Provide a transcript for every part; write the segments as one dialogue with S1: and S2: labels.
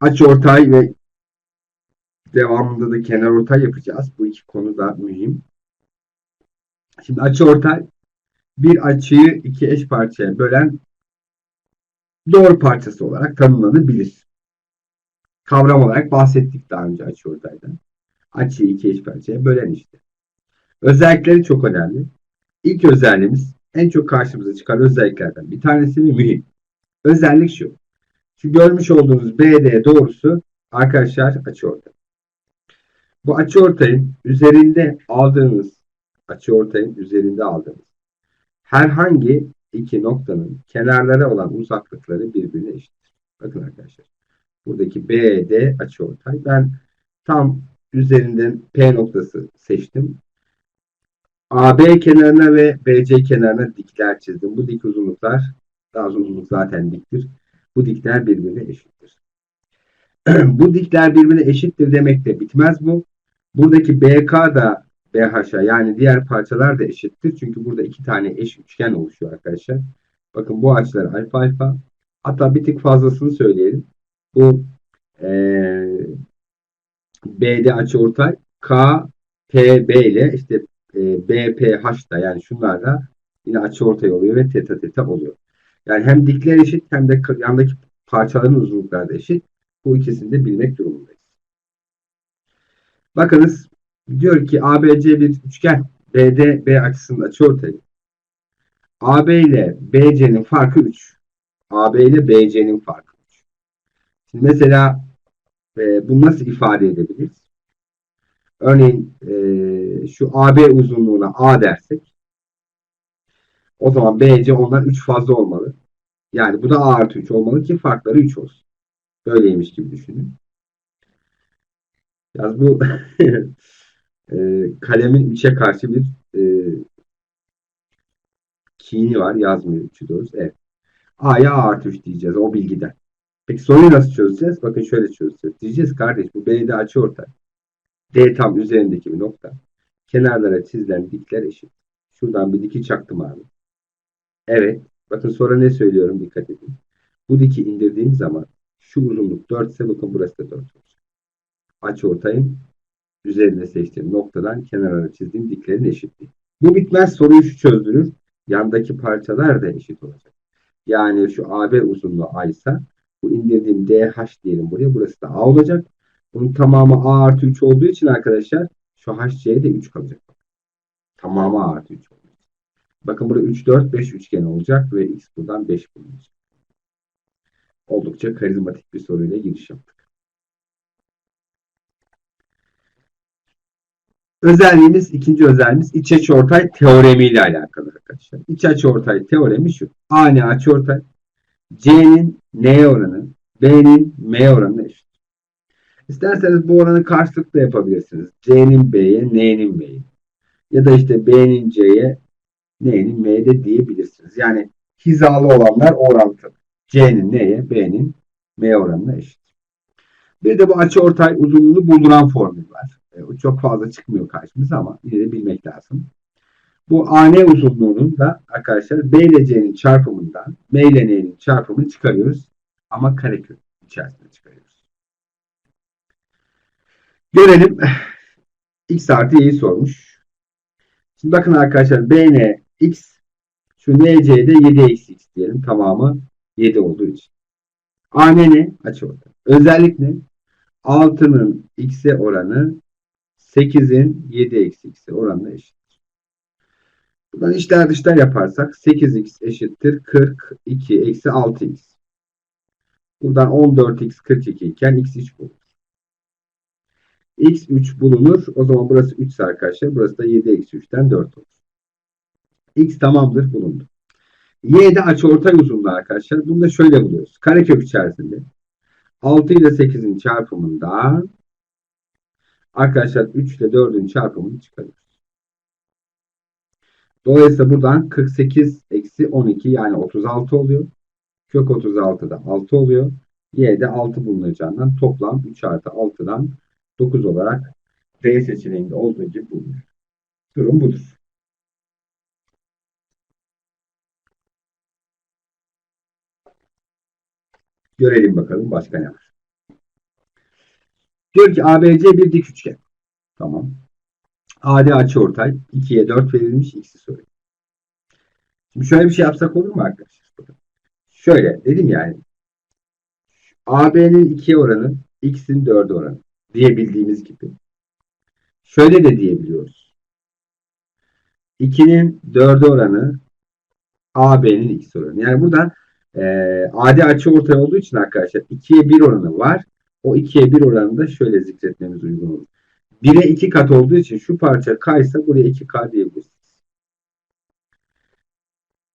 S1: açıortay ve devamında da kenarortay yapacağız. Bu iki konu da mühim. Şimdi açıortay bir açıyı iki eş parçaya bölen doğru parçası olarak tanımlanabilir. Kavram olarak bahsettik daha önce açıortaydan. Açıyı iki eş parçaya bölen işte. Özellikleri çok önemli. İlk özelliğimiz en çok karşımıza çıkan özelliklerden bir tanesi ve mühim. Özellik şu. Şu görmüş olduğunuz BD doğrusu arkadaşlar açıortay. Bu açıortayın üzerinde aldığınız açıortayın üzerinde aldığınız herhangi iki noktanın kenarlara olan uzaklıkları birbirine eşittir. Bakın arkadaşlar. Buradaki BD açıortay. Ben tam üzerinden P noktası seçtim. AB kenarına ve BC kenarına dikler çizdim. Bu dik uzunluklar daha uzunluk zaten diktir. Bu dikler birbirine eşittir. bu dikler birbirine eşittir demek de bitmez bu. Buradaki BK da BH'a yani diğer parçalar da eşittir. Çünkü burada iki tane eş üçgen oluşuyor arkadaşlar. Bakın bu açılar alfa alfa. Hatta bir tık fazlasını söyleyelim. Bu ee, BD açıortay K PB ile işte e, BPH da yani şunlar da yine açıortay oluyor ve teta teta oluyor. Yani hem dikler eşit hem de yandaki parçaların uzunlukları da eşit. Bu ikisini de bilmek durumundayız. Bakınız diyor ki ABC bir üçgen BD B açısının açıortayı. AB ile BC'nin farkı 3. AB ile BC'nin farkı 3. Şimdi mesela e, bunu nasıl ifade edebiliriz? Örneğin e, şu AB uzunluğuna A dersek o zaman BC ondan 3 fazla olmalı. Yani bu da A artı 3 olmalı ki farkları 3 olsun. Böyleymiş gibi düşünün. Yaz bu e, kalemin 3'e karşı bir e, kini var. Yazmıyor 3'ü doğrusu. Evet. A'ya A artı 3 diyeceğiz o bilgiden. Peki soruyu nasıl çözeceğiz? Bakın şöyle çözeceğiz. Diyeceğiz kardeş bu B'de açı ortay. D tam üzerindeki bir nokta. Kenarlara çizilen dikler eşit. Şuradan bir diki çaktım abi. Evet. Bakın sonra ne söylüyorum dikkat edin. Bu diki indirdiğim zaman şu uzunluk 4 ise bakın burası da 4 olacak. Açı ortayın üzerinde seçtiğim noktadan kenarlara çizdiğim diklerin eşitliği. Bu bitmez soruyu şu çözdürür. Yandaki parçalar da eşit olacak. Yani şu AB uzunluğu A ise bu indirdiğim DH diyelim buraya. Burası da A olacak. Bunun tamamı A artı 3 olduğu için arkadaşlar şu HC'ye de 3 kalacak. Tamamı A artı 3 olacak. Bakın burada 3, 4, 5 üçgen olacak ve X buradan 5 bulunacak. Oldukça karizmatik bir soruyla giriş yaptık. Özelliğimiz, ikinci özelliğimiz iç açıortay teoremiyle alakalı arkadaşlar. İç açıortay teoremi şu. A açıortay? C'nin N'ye oranı, B'nin M oranına eşit. İsterseniz bu oranı karşılıklı yapabilirsiniz. C'nin B'ye, N'nin M'ye. Ya da işte B'nin C'ye, N'nin M'ye de diyebilirsiniz. Yani hizalı olanlar orantılı. C'nin N'ye, B'nin M oranına eşit. Bir de bu açı ortay uzunluğunu bulduran formül var. E, çok fazla çıkmıyor karşımıza ama yine de bilmek lazım. Bu AN uzunluğunun da arkadaşlar B ile C'nin çarpımından M ile N'nin çarpımını çıkarıyoruz. Ama karekök içerisinde çıkarıyoruz. Görelim. X artı Y'yi sormuş. Şimdi bakın arkadaşlar BN X şu NC'de 7 eksi X diyelim. Tamamı 7 olduğu için. AN ne? Açı orta. Özellik ne? 6'nın X'e oranı 8'in 7 eksi X'e oranına eşittir. Buradan içler dışlar yaparsak 8X eşittir 42 eksi 6X. Buradan 14X 42 iken X 3 bulunur. X 3 bulunur. O zaman burası 3 ise arkadaşlar. Burası da 7 eksi 3'ten 4 olur. X tamamdır bulundu. Y'de açıortay uzunluğu arkadaşlar. Bunu da şöyle buluyoruz. Karekök içerisinde 6 ile 8'in çarpımından arkadaşlar 3 ile 4'ün çarpımını çıkarıyoruz. Dolayısıyla buradan 48 eksi 12 yani 36 oluyor. Kök 36 da 6 oluyor. Y'de 6 bulunacağından toplam 3 artı 6'dan 9 olarak D seçeneğinde olduğu gibi bulunur. Durum budur. Görelim bakalım başka ne var. Diyor ki ABC bir dik üçgen. Tamam. AD açıortay 2'ye 4 verilmiş x'i soruyor. Şimdi şöyle bir şey yapsak olur mu arkadaşlar? Şöyle dedim yani AB'nin 2'ye oranı x'in 4'e oranı diyebildiğimiz gibi. Şöyle de diyebiliyoruz. 2'nin 4'e oranı AB'nin x oranı. Yani burada e, AD açı ortay olduğu için arkadaşlar 2'ye 1 oranı var. O 2'ye 1 oranını da şöyle zikretmemiz uygun olur. 1'e 2 kat olduğu için şu parça k ise buraya 2k diyebiliriz.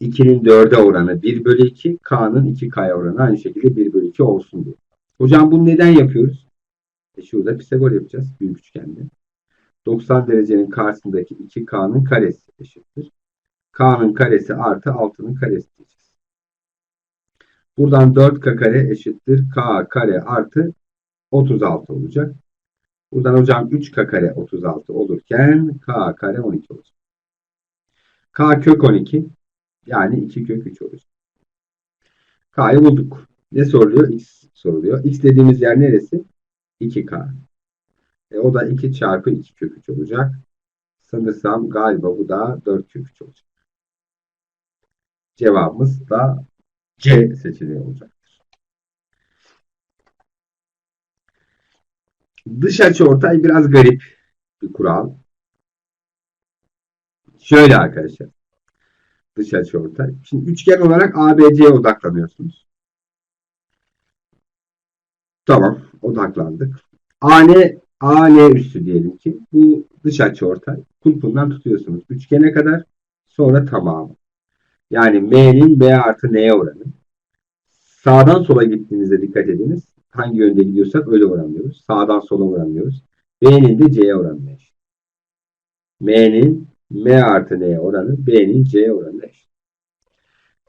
S1: 2'nin 4'e oranı 1 bölü 2, k'nın 2k'ya oranı aynı şekilde 1 bölü 2 olsun diye. Hocam bunu neden yapıyoruz? E şurada Pisagor yapacağız büyük üçgende. 90 derecenin karşısındaki 2k'nın karesi eşittir. k'nın karesi artı 6'nın karesi. Buradan 4k kare eşittir. k kare artı 36 olacak. Buradan hocam 3k kare 36 olurken k kare 12 olacak. k kök 12 yani 2 kök 3 olacak. k'yı bulduk. Ne soruluyor? x soruluyor. x dediğimiz yer neresi? 2k. E, o da 2 çarpı 2 kök 3 olacak. Sanırsam galiba bu da 4 kök 3 olacak. Cevabımız da C seçeneği olacaktır. Dış açı ortay biraz garip bir kural. Şöyle arkadaşlar. Dış açı ortay. Şimdi üçgen olarak ABC'ye odaklanıyorsunuz. Tamam. Odaklandık. AN, AN üstü diyelim ki. Bu dış açı ortay. Kulpundan tutuyorsunuz. Üçgene kadar sonra tamamı. Yani M'nin B artı N'ye oranı. Sağdan sola gittiğinizde dikkat ediniz. Hangi yönde gidiyorsak öyle oranlıyoruz. Sağdan sola oranlıyoruz. B'nin de C'ye oranına eşit. M'nin M artı N'ye oranı B'nin C'ye oranına eşit.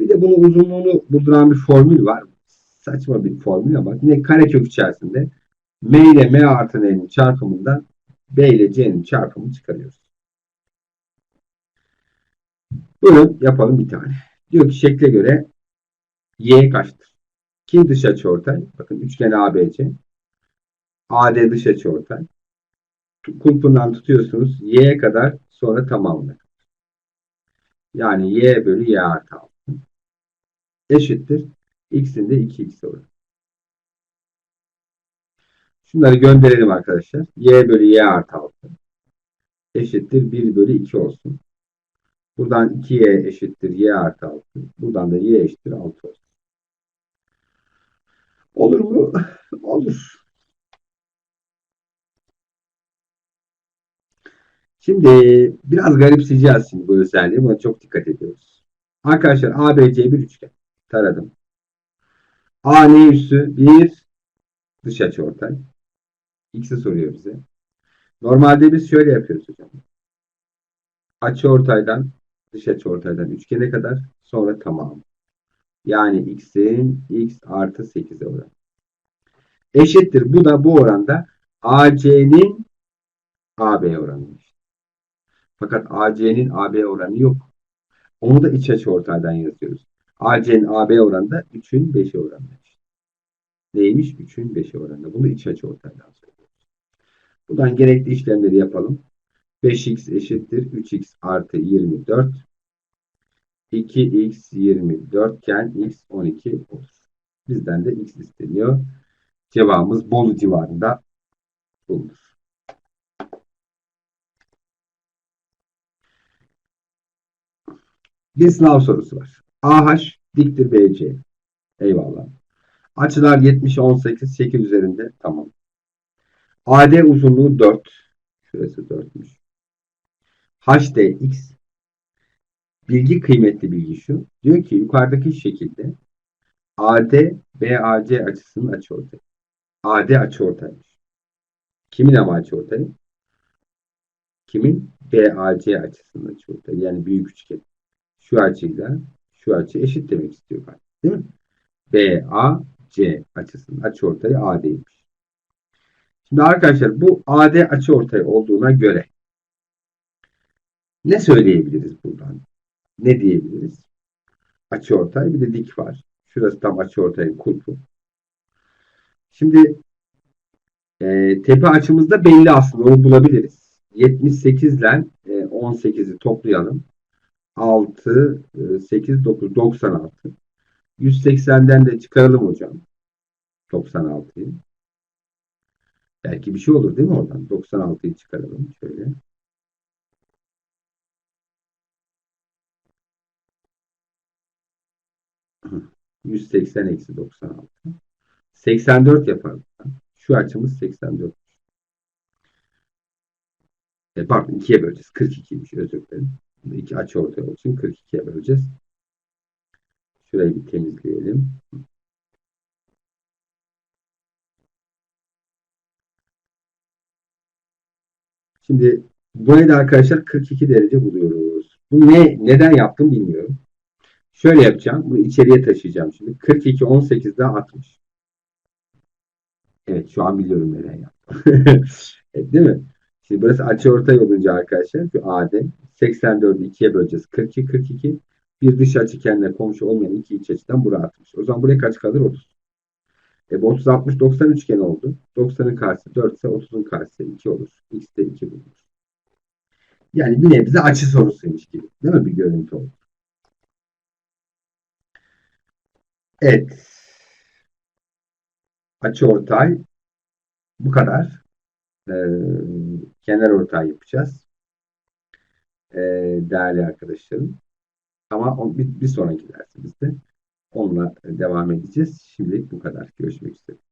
S1: Bir de bunun uzunluğunu bulduran bir formül var. Saçma bir formül ama yine karekök içerisinde M ile M artı N'nin çarpımından B ile C'nin çarpımını çıkarıyoruz. Bunu yapalım bir tane. Diyor ki şekle göre Y kaçtır? Kim dış açıortay? Bakın üçgen ABC. AD dış açıortay. Kulpundan tutuyorsunuz. Y'ye kadar sonra tamamına. Yani Y bölü Y artı 6. Eşittir. X'in de 2X oranı. Şunları gönderelim arkadaşlar. Y bölü Y artı 6. Eşittir 1 bölü 2 olsun. Buradan 2y eşittir y artı 6. Buradan da y eşittir 6 olsun. Olur mu? Olur. Şimdi biraz garipseyeceğiz şimdi bu özelliği. Buna çok dikkat ediyoruz. Arkadaşlar ABC bir üçgen. Taradım. AN üssü bir dış açı ortay. X'i soruyor bize. Normalde biz şöyle yapıyoruz hocam. Açı ortaydan dış açıortaydan üçgene kadar sonra tamam. Yani x'in x artı 8'e oranı. Eşittir. Bu da bu oranda AC'nin AB oranı. Fakat AC'nin AB oranı yok. Onu da iç açıortaydan yazıyoruz. AC'nin AB oranı da 3'ün 5'e oranı. Neymiş? 3'ün 5'e oranında. Bunu iç açıortaydan söylüyoruz. Buradan gerekli işlemleri yapalım. 5x eşittir 3x artı 24. 2x 24 iken x 12 olur. Bizden de x isteniyor. Cevabımız Bolu civarında bulunur. Bir sınav sorusu var. AH diktir BC. Eyvallah. Açılar 70, 18, 8 üzerinde. Tamam. AD uzunluğu 4. Şurası 4'müş. HDX bilgi kıymetli bilgi şu. Diyor ki yukarıdaki şekilde AD BAC açısının açıortayı. AD açıortaymış. Kimin ama açıortayı? Kimin? BAC açısının açıortayı. Yani büyük üçgen. Şu açıyla şu açı eşit demek istiyor. Değil mi? BAC açısının açıortayı AD'ymiş. Şimdi arkadaşlar bu AD açıortay olduğuna göre ne söyleyebiliriz buradan? Ne diyebiliriz? Açıortay bir de dik var. Şurası tam açıortayın kulpu. Şimdi E, tepe açımızda belli aslında. Onu bulabiliriz. 78 ile e, 18'i toplayalım. 6, 8, 9, 96. 180'den de çıkaralım hocam. 96'yı. Belki bir şey olur değil mi oradan? 96'yı çıkaralım. Şöyle. 180 eksi 96. 84 yapalım. Şu açımız 84. E, pardon 2'ye böleceğiz. 42'ymiş özür dilerim. İki açı ortaya olsun. 42'ye böleceğiz. Şurayı bir temizleyelim. Şimdi burayı da arkadaşlar 42 derece buluyoruz. Bu ne neden yaptım bilmiyorum. Şöyle yapacağım. Bunu içeriye taşıyacağım şimdi. 42 18 daha 60. Evet şu an biliyorum neden yaptım. evet, değil mi? Şimdi burası açıortay olunca arkadaşlar şu AD 84'ü 2'ye böleceğiz. 42 42. Bir dış açı kendine komşu olmayan iki iç açıdan buraya 60. O zaman buraya kaç kalır? 30. E bu 30 60 90 üçgen oldu. 90'ın karşısı 4 ise 30'un karşısı 2 olur. X de 2 bulunur. Yani bir nebze açı sorusuymuş gibi. Değil mi? Bir görüntü oldu. Evet. Açı ortay bu kadar. Ee, kenar ortay yapacağız. Ee, değerli arkadaşlarım. Ama bir, bir sonraki dersimizde onunla devam edeceğiz. Şimdilik bu kadar. Görüşmek üzere.